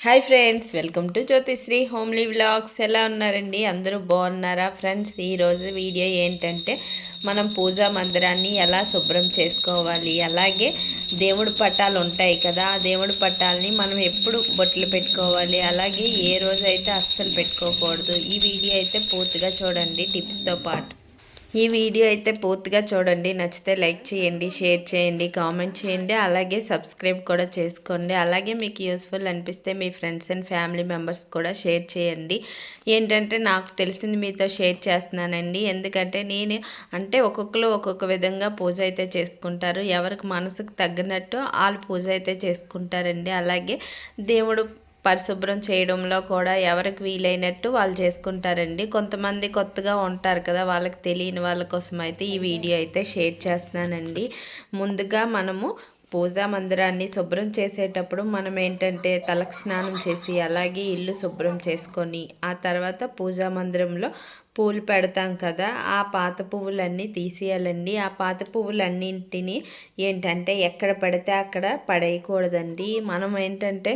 Hi friends welcome to Jyothisri homely vlogs ఎలా ఉన్నారండి? అందరూ బాగున్నారా? ఫ్రెండ్స్ ఈరోజు వీడియో ఏంటంటే మనం పూజా మందిరాన్ని ఎలా శుభ్రం చేసుకోవాలి? అలాగే దేవుడి పట్టాలు ఉంటాయి కదా ఆ దేవుడి పట్టాలని మనం ఎప్పుడు బొట్లు పెట్టుకోవాలి? అలాగే ఏ రోజు అయితే అస్సలు పెట్టుకోకూడదు? ఈ వీడియో అయితే పూర్తిగా చూడండి టిప్స్తో పాటు. ఈ వీడియో అయితే పూర్తిగా చూడండి. నచ్చితే లైక్ చేయండి షేర్ చేయండి కామెంట్ చేయండి. అలాగే సబ్స్క్రైబ్ కూడా చేసుకోండి. అలాగే మీకు యూస్ఫుల్ అనిపిస్తే మీ ఫ్రెండ్స్ అండ్ ఫ్యామిలీ మెంబర్స్ కూడా షేర్ చేయండి. ఏంటంటే నాకు తెలిసింది మీతో షేర్ చేస్తున్నానండి. ఎందుకంటే నేను అంటే ఒక్కొక్కరు ఒక్కొక్క విధంగా పూజ అయితే చేసుకుంటారు. ఎవరికి మనసుకు తగ్గినట్టు వాళ్ళు పూజ అయితే చేసుకుంటారండి. అలాగే దేవుడు పరిశుభ్రం చేయడంలో కూడా ఎవరికి వీలైనట్టు వాళ్ళు చేసుకుంటారండి. కొంతమంది కొత్తగా ఉంటారు కదా వాళ్ళకి తెలియని వాళ్ళ కోసం అయితే ఈ వీడియో అయితే షేర్ చేస్తున్నానండి. ముందుగా మనము పూజా మందిరాన్ని శుభ్రం చేసేటప్పుడు మనం ఏంటంటే తలకు స్నానం చేసి అలాగే ఇల్లు శుభ్రం చేసుకొని ఆ తర్వాత పూజా మందిరంలో పూలు పెడతాం కదా ఆ పాత పువ్వులన్నీ తీసేయాలండి. ఆ పాత పువ్వులన్నింటినీ ఏంటంటే ఎక్కడ పడితే అక్కడ పడేయకూడదండి. మనం ఏంటంటే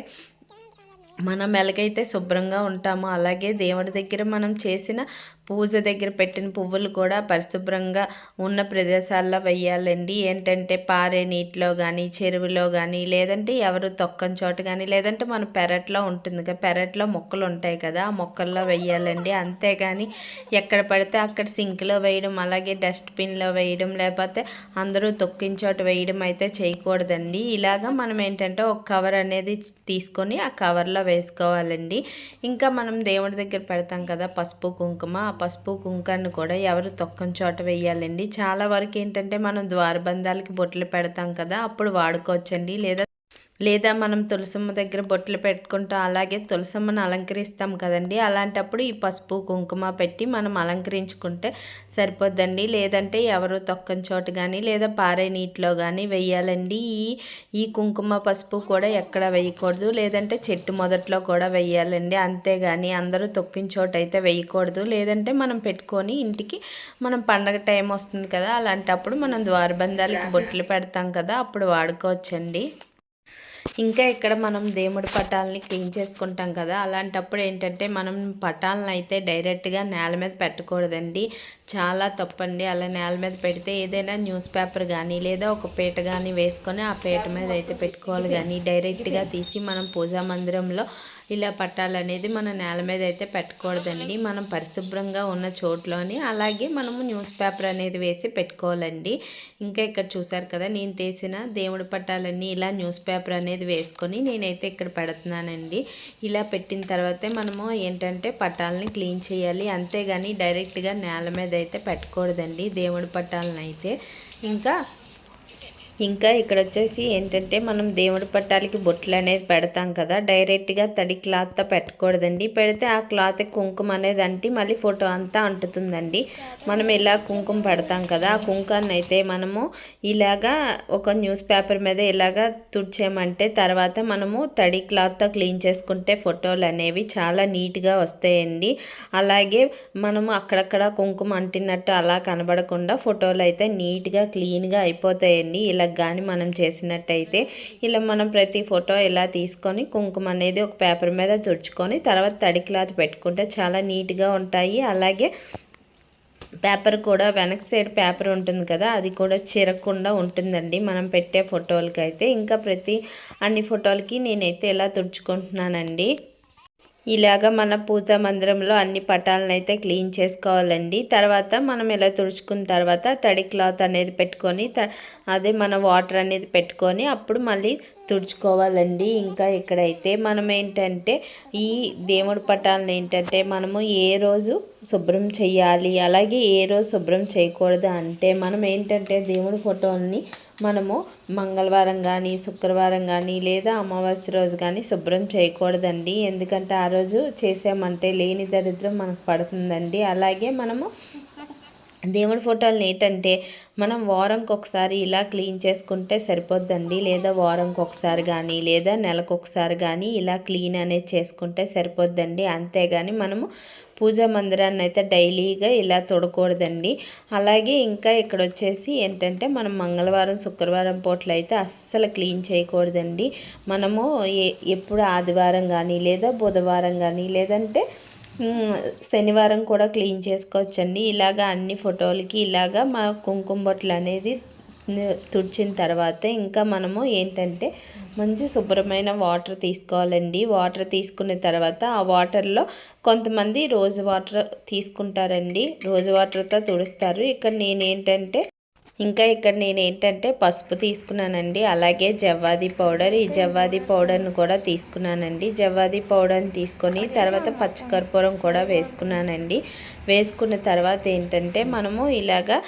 మనం ఎలాగైతే శుభ్రంగా ఉంటామో అలాగే దేవుడి దగ్గర మనం చేసిన పూజ దగ్గర పెట్టిన పువ్వులు కూడా పరిశుభ్రంగా ఉన్న ప్రదేశాల్లో వెయ్యాలండి ఏంటంటే పారే నీటిలో కానీ చెరువులో కానీ లేదంటే ఎవరు తొక్కని చోట కానీ లేదంటే మన పెరట్లో ఉంటుంది కదా పెరట్లో మొక్కలు ఉంటాయి కదా ఆ మొక్కల్లో వెయ్యాలండి అంతేగాని ఎక్కడ పడితే అక్కడ సింక్లో వేయడం అలాగే డస్ట్బిన్లో వేయడం లేకపోతే అందరూ తొక్కిన చోట వేయడం అయితే చేయకూడదండి. ఇలాగా మనం ఏంటంటే ఒక కవర్ అనేది తీసుకొని ఆ కవర్లో వేసుకోవాలండి. ఇంకా మనం దేవుడి దగ్గర పెడతాం కదా పసుపు కుంకుమ పసుపు కుంకాన్ని కూడా ఎవరు తొక్కని చోట వేయాలండి చాలా వరకు ఏంటంటే మనం ద్వారబంధాలకి బొట్లు పెడతాం కదా అప్పుడు వాడుకోవచ్చండి. లేదా లేదా మనం తులసమ్మ దగ్గర బొట్లు పెట్టుకుంటూ అలాగే తులసమ్మను అలంకరిస్తాం కదండి. అలాంటప్పుడు ఈ పసుపు కుంకుమ పెట్టి మనం అలంకరించుకుంటే సరిపోద్దండి. లేదంటే ఎవరు తొక్కని చోటు కానీ లేదా పారే నీటిలో కానీ వెయ్యాలండి. ఈ ఈ కుంకుమ పసుపు కూడా ఎక్కడ వేయకూడదు లేదంటే చెట్టు మొదట్లో కూడా వెయ్యాలండి. అంతేగాని అందరూ తొక్కిన చోటు అయితే వేయకూడదు లేదంటే మనం పెట్టుకొని ఇంటికి మనం పండగ టైం వస్తుంది కదా అలాంటప్పుడు మనం ద్వారబంధాలకి బొట్లు పెడతాం కదా అప్పుడు వాడుకోవచ్చండి. ఇంకా ఇక్కడ మనం దేముడు పటాలని క్లీన్ చేసుకుంటాం కదా. అలాంటప్పుడు ఏంటంటే మనం పటాలను అయితే డైరెక్ట్గా నేల మీద పెట్టకూడదండి. చాలా తప్పండి. అలా నేల మీద పెడితే ఏదైనా న్యూస్ పేపర్ కానీ లేదా ఒక పీట కానీ వేసుకొని ఆ పీట మీద అయితే పెట్టుకోవాలి. కానీ డైరెక్ట్గా తీసి మనం పూజా మందిరంలో ఇలా పట్టాలు అనేది మన నేల మీద అయితే పెట్టకూడదండి. మనం పరిశుభ్రంగా ఉన్న చోట్లోని అలాగే మనము న్యూస్ పేపర్ అనేది వేసి పెట్టుకోవాలండి. ఇంకా ఇక్కడ చూసారు కదా నేను తీసిన దేవుడి పట్టాలన్నీ ఇలా న్యూస్ పేపర్ అనేది వేసుకొని నేనైతే ఇక్కడ పెడుతున్నానండి. ఇలా పెట్టిన తర్వాతే మనము ఏంటంటే పట్టాలని క్లీన్ చేయాలి. అంతేగాని డైరెక్ట్గా నేల మీద అయితే పెట్టకూడదండి దేవుడి పట్టాలను అయితే ఇంకా ఇంకా ఇక్కడ వచ్చేసి ఏంటంటే మనం దేవుడి పట్టాలకి బొట్లు అనేది పెడతాం కదా డైరెక్ట్గా తడి క్లాత్తో పెట్టకూడదండి. పెడితే ఆ క్లాత్ కుంకుమ అనేది అంటి మళ్ళీ ఫోటో అంతా అంటుతుందండి. మనం ఇలా కుంకుమ పెడతాం కదా ఆ కుంకాన్ని అయితే మనము ఇలాగా ఒక న్యూస్ పేపర్ మీద ఇలాగా తుడిచేయమంటే తర్వాత మనము తడి క్లాత్తో క్లీన్ చేసుకుంటే ఫోటోలు అనేవి చాలా నీట్గా వస్తాయండి. అలాగే మనము అక్కడక్కడ కుంకుమ అంటినట్టు అలా కనబడకుండా ఫోటోలు అయితే నీట్గా క్లీన్గా అయిపోతాయండి. ఇలా ఫోటోలకు కానీ మనం చేసినట్టయితే ఇలా మనం ప్రతి ఫోటో ఇలా తీసుకొని కుంకుమ అనేది ఒక పేపర్ మీద తుడుచుకొని తర్వాత తడి క్లాత్ పెట్టుకుంటే చాలా నీట్గా ఉంటాయి. అలాగే పేపర్ కూడా వెనక్ సైడ్ పేపర్ ఉంటుంది కదా అది కూడా చిరగకుండా ఉంటుందండి మనం పెట్టే ఫోటోలకి అయితే ఇంకా ప్రతి అన్ని ఫోటోలకి నేనైతే ఇలా తుడుచుకుంటున్నానండి. ఇలాగ మన పూజా మందిరంలో అన్ని పటాలను అయితే క్లీన్ చేసుకోవాలండి. తర్వాత మనం ఇలా తుడుచుకున్న తర్వాత తడి క్లాత్ అనేది పెట్టుకొని అదే మన వాటర్ అనేది పెట్టుకొని అప్పుడు మళ్ళీ తుడుచుకోవాలండి. ఇంకా ఇక్కడైతే మనం ఏంటంటే ఈ దేవుడి పటాలను ఏంటంటే మనము ఏ రోజు శుభ్రం చేయాలి అలాగే ఏ రోజు శుభ్రం చేయకూడదు అంటే మనం ఏంటంటే దేవుడి ఫోటోని మనము మంగళవారం కానీ శుక్రవారం కానీ లేదా అమావాస్య రోజు కానీ శుభ్రం చేయకూడదండి. ఎందుకంటే ఆ రోజు చేసామంటే లేని దరిద్రం మనకు పడుతుందండి. అలాగే మనము దేవుడి ఫోటోలు ఏంటంటే మనం వారంకి ఒకసారి ఇలా క్లీన్ చేసుకుంటే సరిపోద్దండి. లేదా వారంకి ఒకసారి కానీ లేదా నెలకు ఒకసారి కానీ ఇలా క్లీన్ అనేది చేసుకుంటే సరిపోద్దండి. అంతేగాని మనము పూజా మందిరాన్ని అయితే డైలీగా ఇలా తొడకూడదండి. అలాగే ఇంకా ఇక్కడ వచ్చేసి ఏంటంటే మనం మంగళవారం శుక్రవారం పూటలు అయితే అస్సలు క్లీన్ చేయకూడదండి. మనము ఎప్పుడు ఆదివారం కానీ లేదా బుధవారం కానీ లేదంటే శనివారం కూడా క్లీన్ చేసుకోవచ్చండి. ఇలాగ అన్ని ఫోటోలకి ఇలాగ మా కుంకుమ బొట్లు అనేది తుడిచిన తర్వాత ఇంకా మనము ఏంటంటే మంచి శుభ్రమైన వాటర్ తీసుకోవాలండి. వాటర్ తీసుకున్న తర్వాత ఆ వాటర్లో కొంతమంది రోజు వాటర్ తీసుకుంటారండి. రోజు వాటర్తో తుడుస్తారు. ఇక్కడ నేనేంటంటే ఇంకా ఇక్కడ నేను ఏంటంటే పసుపు తీసుకున్నానండి అలాగే జవ్వాది పౌడర్. ఈ జవ్వాది పౌడర్ను కూడా తీసుకున్నానండి. జవ్వాది పౌడర్ని తీసుకొని తర్వాత పచ్చకర్పూరం కూడా వేసుకున్నానండి. వేసుకున్న తర్వాత ఏంటంటే మనము ఇలాగా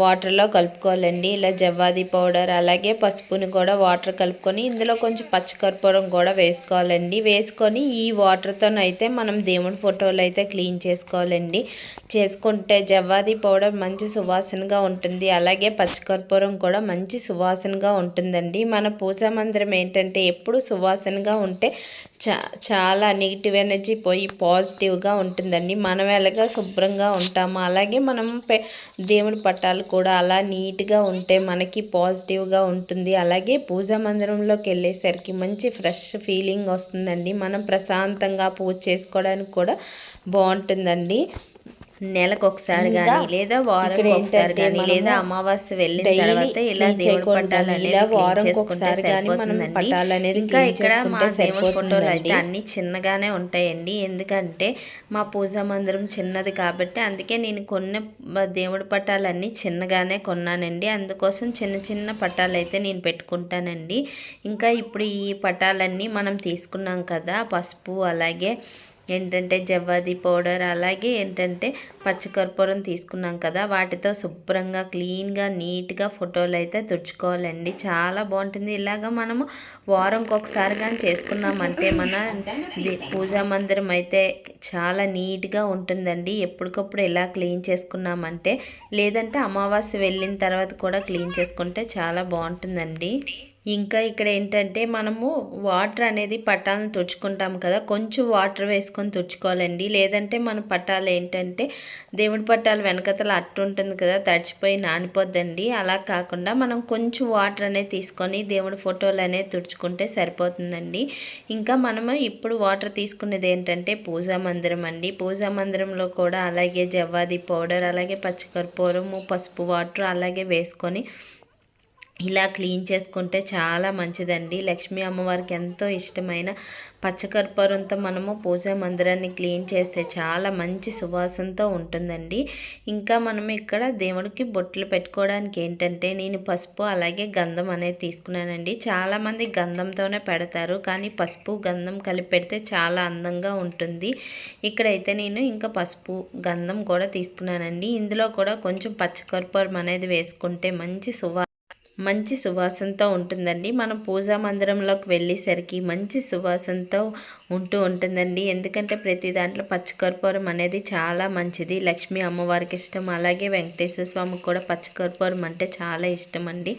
వాటర్లో కలుపుకోవాలండి. ఇలా జవ్వాది పౌడర్ అలాగే పసుపుని కూడా వాటర్ కలుపుకొని ఇందులో కొంచెం పచ్చకర్పూరం కూడా వేసుకోవాలండి. వేసుకొని ఈ వాటర్తోనైతే మనం దేవుడి ఫోటోలు అయితే క్లీన్ చేసుకోవాలండి. చేసుకుంటే జవ్వాది పౌడర్ మంచి సువాసనగా ఉంటుంది. అలాగే పచ్చకర్పూరం కూడా మంచి సువాసనగా ఉంటుందండి. మన పూజా మందిరం ఏంటంటే ఎప్పుడు సువాసనగా ఉంటే చా చాలా నెగిటివ్ ఎనర్జీ పోయి పాజిటివ్గా ఉంటుందండి. మనం ఎలాగా శుభ్రంగా ఉంటాము. అలాగే మనం దేవుడి పట్టాలు కూడా అలా నీట్గా ఉంటే మనకి పాజిటివ్గా ఉంటుంది. అలాగే పూజా మందిరంలోకి వెళ్ళేసరికి మంచి ఫ్రెష్ ఫీలింగ్ వస్తుందండి. మనం ప్రశాంతంగా పూజ చేసుకోవడానికి కూడా బాగుంటుందండి. నెలకు ఒకసారి కానీ లేదా వారం ఒకసారి కానీ లేదా అమావాస్య వెళ్ళిన తర్వాత ఇలా దేవుడు పట్టాలు వారం ఒకసారి అనేది ఇంకా ఇక్కడ మా దేవుడి ఫోటోలు అయితే అన్ని చిన్నగానే ఉంటాయండి. ఎందుకంటే మా పూజా మందిరం చిన్నది కాబట్టి అందుకే నేను కొన్న దేవుడి పట్టాలు అన్ని చిన్నగానే కొన్నానండి. అందుకోసం చిన్న చిన్న పట్టాలు అయితే నేను పెట్టుకుంటానండి. ఇంకా ఇప్పుడు ఈ పటాలన్నీ మనం తీసుకున్నాం కదా పసుపు అలాగే ఏంటంటే జవ్వాది పౌడర్ అలాగే ఏంటంటే పచ్చకర్పూరం తీసుకున్నాం కదా వాటితో శుభ్రంగా క్లీన్గా నీట్గా ఫోటోలు అయితే తుడుచుకోవాలండి. చాలా బాగుంటుంది. ఇలాగ మనము వారంకి ఒకసారి కానీ చేసుకున్నామంటే మన పూజా మందిరం అయితే చాలా నీట్గా ఉంటుందండి. ఎప్పటికప్పుడు ఎలా క్లీన్ చేసుకున్నామంటే లేదంటే అమావాస్య వెళ్ళిన తర్వాత కూడా క్లీన్ చేసుకుంటే చాలా బాగుంటుందండి. ఇంకా ఇక్కడ ఏంటంటే మనము వాటర్ అనేది పట్టాలను తుడుచుకుంటాం కదా కొంచెం వాటర్ వేసుకొని తుడుచుకోవాలండి. లేదంటే మన పట్టాలు ఏంటంటే దేవుడి పట్టాలు వెనకతల అట్టు ఉంటుంది కదా తడిచిపోయి నానిపోద్దండి. అలా కాకుండా మనం కొంచెం వాటర్ అనేది తీసుకొని దేవుడి ఫోటోలు అనేది తుడుచుకుంటే సరిపోతుందండి. ఇంకా మనము ఇప్పుడు వాటర్ తీసుకునేది ఏంటంటే పూజా మందిరం అండి. పూజా మందిరంలో కూడా అలాగే జవ్వాది పౌడర్ అలాగే పచ్చకర్పూరము పసుపు వాటర్ అలాగే వేసుకొని ఇలా క్లీన్ చేసుకుంటే చాలా మంచిదండి. లక్ష్మీ అమ్మవారికి ఎంతో ఇష్టమైన పచ్చకర్పూరంతో మనము పూజా మందిరాన్ని క్లీన్ చేస్తే చాలా మంచి సువాసనతో ఉంటుందండి. ఇంకా మనం ఇక్కడ దేవుడికి బొట్లు పెట్టుకోవడానికి ఏంటంటే నేను పసుపు అలాగే గంధం అనేది తీసుకున్నానండి. చాలామంది గంధంతోనే పెడతారు కానీ పసుపు గంధం కలిపి పెడితే చాలా అందంగా ఉంటుంది. ఇక్కడైతే నేను ఇంకా పసుపు గంధం కూడా తీసుకున్నానండి. ఇందులో కూడా కొంచెం పచ్చకర్పూరం అనేది వేసుకుంటే మంచి సువా మంచి సువాసనతో ఉంటుందండి. మనం పూజా మందిరంలోకి వెళ్ళేసరికి మంచి సువాసనతో ఉంటూ ఉంటుందండి. ఎందుకంటే ప్రతి దాంట్లో పచ్చకర్పూరం అనేది చాలా మంచిది. లక్ష్మీ అమ్మవారికి ఇష్టం. అలాగే వెంకటేశ్వర స్వామికి కూడా పచ్చకర్పూరం అంటే చాలా ఇష్టం అండి.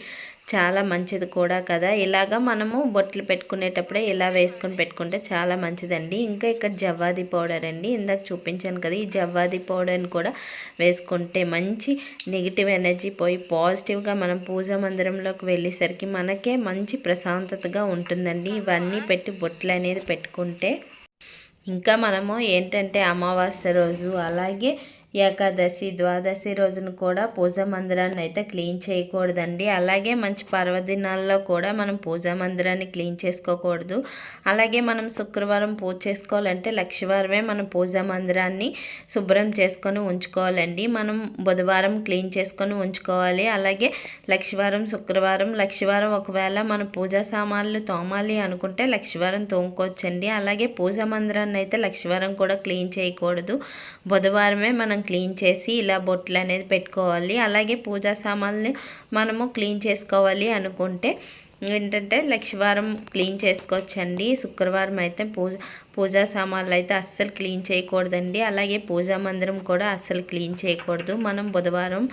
చాలా మంచిది కూడా కదా. ఇలాగా మనము బొట్లు పెట్టుకునేటప్పుడే ఇలా వేసుకొని పెట్టుకుంటే చాలా మంచిదండి. ఇంకా ఇక్కడ జవ్వాది పౌడర్ అండి. ఇందాక చూపించాను కదా ఈ జవ్వాది పౌడర్ని కూడా వేసుకుంటే మంచి నెగిటివ్ ఎనర్జీ పోయి పాజిటివ్గా మనం పూజా మందిరంలోకి వెళ్ళేసరికి మనకే మంచి ప్రశాంతతగా ఉంటుందండి. ఇవన్నీ పెట్టి బొట్లు అనేది పెట్టుకుంటే. ఇంకా మనము ఏంటంటే అమావాస్య రోజు అలాగే ఏకాదశి ద్వాదశి రోజున కూడా పూజా మందిరాన్ని అయితే క్లీన్ చేయకూడదండి. అలాగే మంచి పర్వదినాల్లో కూడా మనం పూజా మందిరాన్ని క్లీన్ చేసుకోకూడదు. అలాగే మనం శుక్రవారం పూజ చేసుకోవాలంటే లక్షవారమే మనం పూజా మందిరాన్ని శుభ్రం చేసుకొని ఉంచుకోవాలండి. మనం బుధవారం క్లీన్ చేసుకొని ఉంచుకోవాలి. అలాగే లక్షవారం శుక్రవారం లక్షవారం ఒకవేళ మనం పూజా సామాన్లు తోమాలి అనుకుంటే లక్షవారం తోముకోవచ్చండి. అలాగే పూజా మందిరాన్ని అయితే లక్షవారం కూడా క్లీన్ చేయకూడదు. బుధవారమే మనం క్లీన్ చేసి ఇలా బొట్లు అనేది పెట్టుకోవాలి. అలాగే పూజా సామాన్లు మనము క్లీన్ చేసుకోవాలి అనుకుంటే ఏంటంటే లక్షవారం క్లీన్ చేసుకోవచ్చండి. శుక్రవారం అయితే పూజ పూజా సామాన్లు అయితే అస్సలు క్లీన్ చేయకూడదండి. అలాగే పూజా మందిరం కూడా అస్సలు క్లీన్ చేయకూడదు. మనం బుధవారం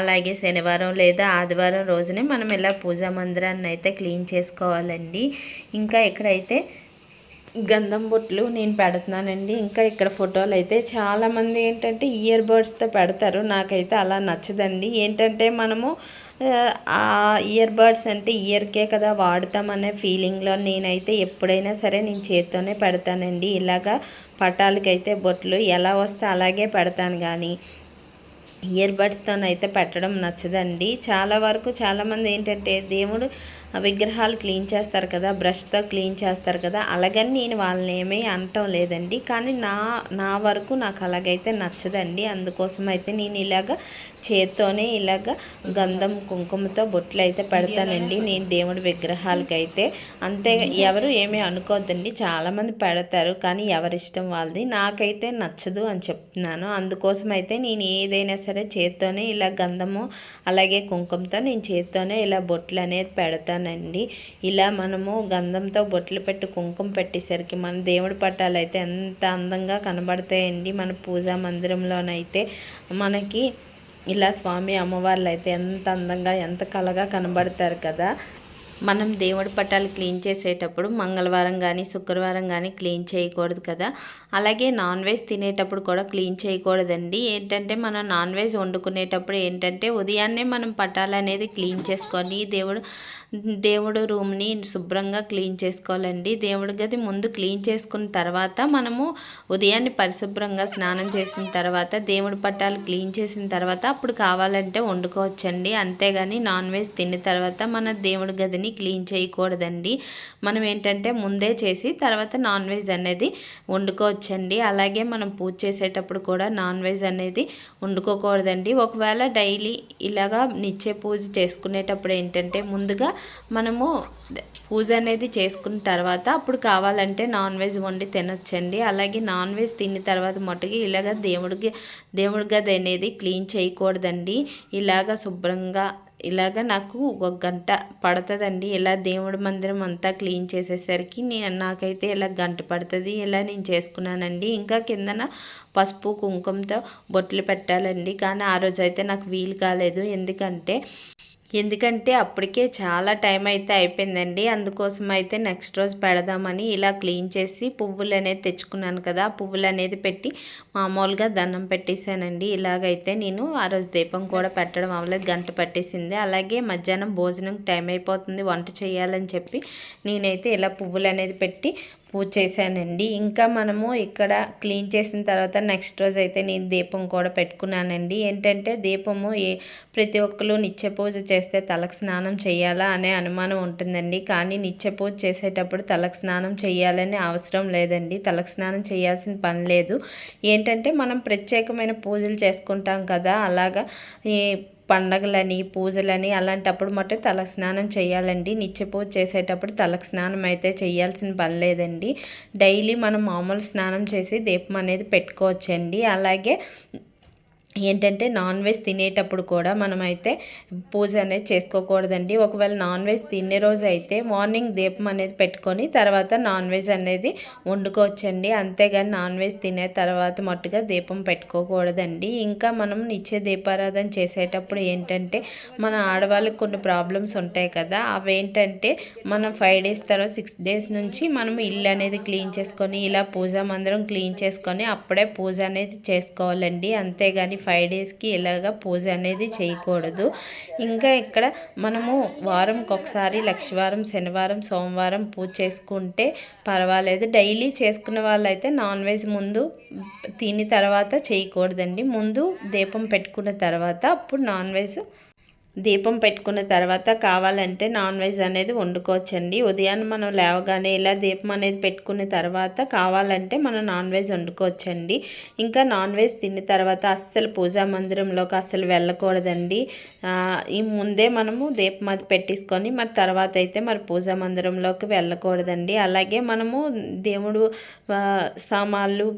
అలాగే శనివారం లేదా ఆదివారం రోజునే మనం ఇలా పూజా మందిరాన్ని అయితే క్లీన్ చేసుకోవాలండి. ఇంకా ఎక్కడైతే గంధం బొట్లు నేను పెడుతున్నానండి. ఇంకా ఇక్కడ ఫోటోలు అయితే చాలామంది ఏంటంటే ఇయర్ బడ్స్తో పెడతారు. నాకైతే అలా నచ్చదండి. ఏంటంటే మనము ఆ ఇయర్ బడ్స్ అంటే ఇయర్కే కదా వాడతామనే ఫీలింగ్లో నేనైతే ఎప్పుడైనా సరే నేను చేత్తోనే పెడతానండి. ఇలాగా పటాలకైతే బొట్లు ఎలా వస్తే అలాగే పెడతాను కానీ ఇయర్ బడ్స్తోనైతే పెట్టడం నచ్చదండి. చాలా వరకు చాలామంది ఏంటంటే దేవుడు విగ్రహాలు క్లీన్ చేస్తారు కదా బ్రష్తో క్లీన్ చేస్తారు కదా అలాగని నేను వాళ్ళని ఏమీ అనటం లేదండి. కానీ నా నా వరకు నాకు అలాగైతే నచ్చదండి. అందుకోసం అయితే నేను ఇలాగ చేత్తోనే ఇలాగ గంధం కుంకుమతో బొట్లు అయితే పెడతానండి. నేను దేవుడి విగ్రహాలకైతే. అంతే ఎవరు ఏమీ అనుకోవద్దండి చాలామంది పెడతారు కానీ ఎవరిష్టం వాళ్ళది. నాకైతే నచ్చదు అని చెప్తున్నాను. అందుకోసం అయితే నేను ఏదైనా సరే చేత్తోనే ఇలా గంధము అలాగే కుంకుమతో నేను చేత్తోనే ఇలా బొట్లు అనేది పెడతాను అండి. ఇలా మనము గంధంతో బొట్లు పెట్టి కుంకుమ పెట్టేసరికి మన దేవుడి పట్టాలు అయితే ఎంత అందంగా కనబడతాయండి. మన పూజా మందిరంలోనైతే మనకి ఇలా స్వామి అమ్మవార్లు అయితే ఎంత అందంగా ఎంత కలగా కనబడతారు కదా. మనం దేవుడి పట్టాలు క్లీన్ చేసేటప్పుడు మంగళవారం కానీ శుక్రవారం కానీ క్లీన్ చేయకూడదు కదా. అలాగే నాన్ వెజ్ తినేటప్పుడు కూడా క్లీన్ చేయకూడదండి. ఏంటంటే మనం నాన్ వెజ్ వండుకునేటప్పుడు ఏంటంటే ఉదయాన్నే మనం పట్టాలు అనేది క్లీన్ చేసుకొని దేవుడు దేవుడు రూమ్ని శుభ్రంగా క్లీన్ చేసుకోవాలండి. దేవుడి గది ముందు క్లీన్ చేసుకున్న తర్వాత మనము ఉదయాన్నే పరిశుభ్రంగా స్నానం చేసిన తర్వాత దేవుడి పట్టాలు క్లీన్ చేసిన తర్వాత అప్పుడు కావాలంటే వండుకోవచ్చండి. అంతేగాని నాన్ వెజ్ తిన్న తర్వాత మన దేవుడి గదిని క్లీన్ చేయకూడదండి. మనం ఏంటంటే ముందే చేసి తర్వాత నాన్ వెజ్ అనేది వండుకోవచ్చండి. అలాగే మనం పూజ చేసేటప్పుడు కూడా నాన్ వెజ్ అనేది వండుకోకూడదండి. ఒకవేళ డైలీ ఇలాగా నిత్య పూజ చేసుకునేటప్పుడు ఏంటంటే ముందుగా మనము పూజ అనేది చేసుకున్న తర్వాత అప్పుడు కావాలంటే నాన్ వెజ్ వండి తినొచ్చండి. అలాగే నాన్ వెజ్ తిన్న తర్వాత మట్టుకి ఇలాగ దేవుడికి దేవుడి గది అనేది క్లీన్ చేయకూడదండి. ఇలాగ శుభ్రంగా ఇలాగ నాకు ఒక గంట పడుతుందండి. ఇలా దేవుడి మందిరం అంతా క్లీన్ చేసేసరికి నేను నాకైతే ఇలా గంట పడుతుంది. ఇలా నేను చేసుకున్నానండి. ఇంకా కిందన పసుపు కుంకుమతో బొట్లు పెట్టాలండి. కానీ ఆ రోజు అయితే నాకు వీలు కాలేదు. ఎందుకంటే ఎందుకంటే అప్పటికే చాలా టైం అయితే అయిపోయిందండి. అందుకోసం అయితే నెక్స్ట్ రోజు పెడదామని ఇలా క్లీన్ చేసి పువ్వులు అనేది తెచ్చుకున్నాను కదా పువ్వులు అనేది పెట్టి మామూలుగా దండం పెట్టేశానండి. ఇలాగైతే నేను ఆ రోజు దీపం కూడా పెట్టడం అవ్వలేదు గంట పట్టేసింది. అలాగే మధ్యాహ్నం భోజనం టైం అయిపోతుంది వంట చేయాలని చెప్పి నేనైతే ఇలా పువ్వులు అనేది పెట్టి పూజ చేశానండి. ఇంకా మనము ఇక్కడ క్లీన్ చేసిన తర్వాత నెక్స్ట్ రోజు అయితే నేను దీపం కూడా పెట్టుకున్నానండి. ఏంటంటే దీపము ఏ ప్రతి ఒక్కరు నిత్య పూజ చేస్తే తలకు స్నానం చేయాలా అనే అనుమానం ఉంటుందండి. కానీ నిత్య పూజ చేసేటప్పుడు తలకు స్నానం చేయాలనే అవసరం లేదండి. తలకు స్నానం చేయాల్సిన పని లేదు. ఏంటంటే మనం ప్రత్యేకమైన పూజలు చేసుకుంటాం కదా అలాగా పండగలని పూజలని అలాంటప్పుడు మటు తల స్నానం చేయాలండి. నిత్య పూజ చేసేటప్పుడు తలకు స్నానం అయితే చేయాల్సిన పని లేదండి. డైలీ మనం మామూలు స్నానం చేసి దీపం అనేది పెట్టుకోవచ్చండి. అలాగే ఏంటంటే నాన్ వెజ్ తినేటప్పుడు కూడా మనమైతే పూజ అనేది చేసుకోకూడదండి. ఒకవేళ నాన్ వెజ్ తినే రోజు అయితే మార్నింగ్ దీపం అనేది పెట్టుకొని తర్వాత నాన్ వెజ్ అనేది వండుకోవచ్చండి. అంతేగాని నాన్ వెజ్ తినే తర్వాత మట్టుగా దీపం పెట్టుకోకూడదండి. ఇంకా మనం నిత్య దీపారాధన చేసేటప్పుడు ఏంటంటే మన ఆడవాళ్ళకి కొన్ని ప్రాబ్లమ్స్ ఉంటాయి కదా అవి ఏంటంటే మనం ఫైవ్ డేస్ తర్వాత సిక్స్ డేస్ నుంచి మనం ఇల్లు అనేది క్లీన్ చేసుకొని ఇలా పూజ మందిరం క్లీన్ చేసుకొని అప్పుడే పూజ అనేది చేసుకోవాలండి. అంతేగాని ఫైవ్ డేస్కి ఇలాగ పూజ అనేది చేయకూడదు. ఇంకా ఇక్కడ మనము వారంకి ఒకసారి లక్షవారం శనివారం సోమవారం పూజ చేసుకుంటే పర్వాలేదు. డైలీ చేసుకున్న వాళ్ళైతే నాన్ వెజ్ ముందు తిని తర్వాత చేయకూడదండి. ముందు దీపం పెట్టుకున్న తర్వాత అప్పుడు నాన్ వెజ్ దీపం పెట్టుకున్న తర్వాత కావాలంటే నాన్ వెజ్ అనేది వండుకోవచ్చండి. ఉదయాన్నే మనం లేవగానే ఇలా దీపం అనేది పెట్టుకున్న తర్వాత కావాలంటే మనం నాన్ వెజ్ వండుకోవచ్చండి. ఇంకా నాన్ వెజ్ తిన్న తర్వాత అస్సలు పూజా మందిరంలోకి అస్సలు వెళ్ళకూడదండి. ఈ ముందే మనము దీపం అది పెట్టేసుకొని మరి తర్వాత అయితే మరి పూజా మందిరంలోకి వెళ్ళకూడదండి. అలాగే మనము దేవుడు సామాన్లు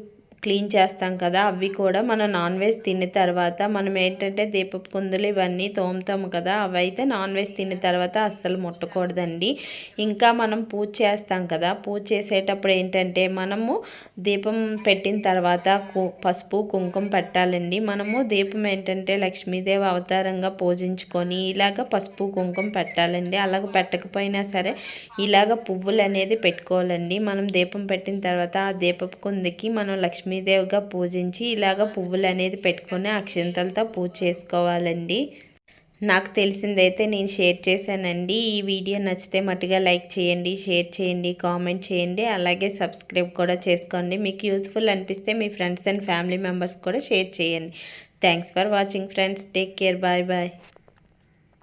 క్లీన్ చేస్తాం కదా అవి కూడా మనం నాన్ వెజ్ తిన్న తర్వాత మనం ఏంటంటే దీపపు కుందులు ఇవన్నీ తోముతాము కదా అవి అయితే నాన్ వెజ్ తిన్న తర్వాత అస్సలు ముట్టకూడదండి. ఇంకా మనం పూజ చేస్తాం కదా పూజ చేసేటప్పుడు ఏంటంటే మనము దీపం పెట్టిన తర్వాత పసుపు కుంకుమ పెట్టాలండి. మనము దీపం ఏంటంటే లక్ష్మీదేవి అవతారంగా పూజించుకొని ఇలాగ పసుపు కుంకుమ పెట్టాలండి. అలాగ పెట్టకపోయినా సరే ఇలాగ పువ్వులు అనేది పెట్టుకోవాలండి. మనం దీపం పెట్టిన తర్వాత ఆ దీపపు కుందికి మనం లక్ష్మీ లక్ష్మీదేవిగా పూజించి ఇలాగ పువ్వులు అనేది పెట్టుకొని అక్షంతలతో పూజ చేసుకోవాలండి. నాకు తెలిసిందైతే నేను షేర్ చేశానండి. ఈ వీడియో నచ్చితే మట్టుగా లైక్ చేయండి షేర్ చేయండి కామెంట్ చేయండి అలాగే సబ్స్క్రైబ్ కూడా చేసుకోండి. మీకు యూస్ఫుల్ అనిపిస్తే మీ ఫ్రెండ్స్ అండ్ ఫ్యామిలీ మెంబర్స్ కూడా షేర్ చేయండి. Thanks for watching friends. Take care. Bye bye.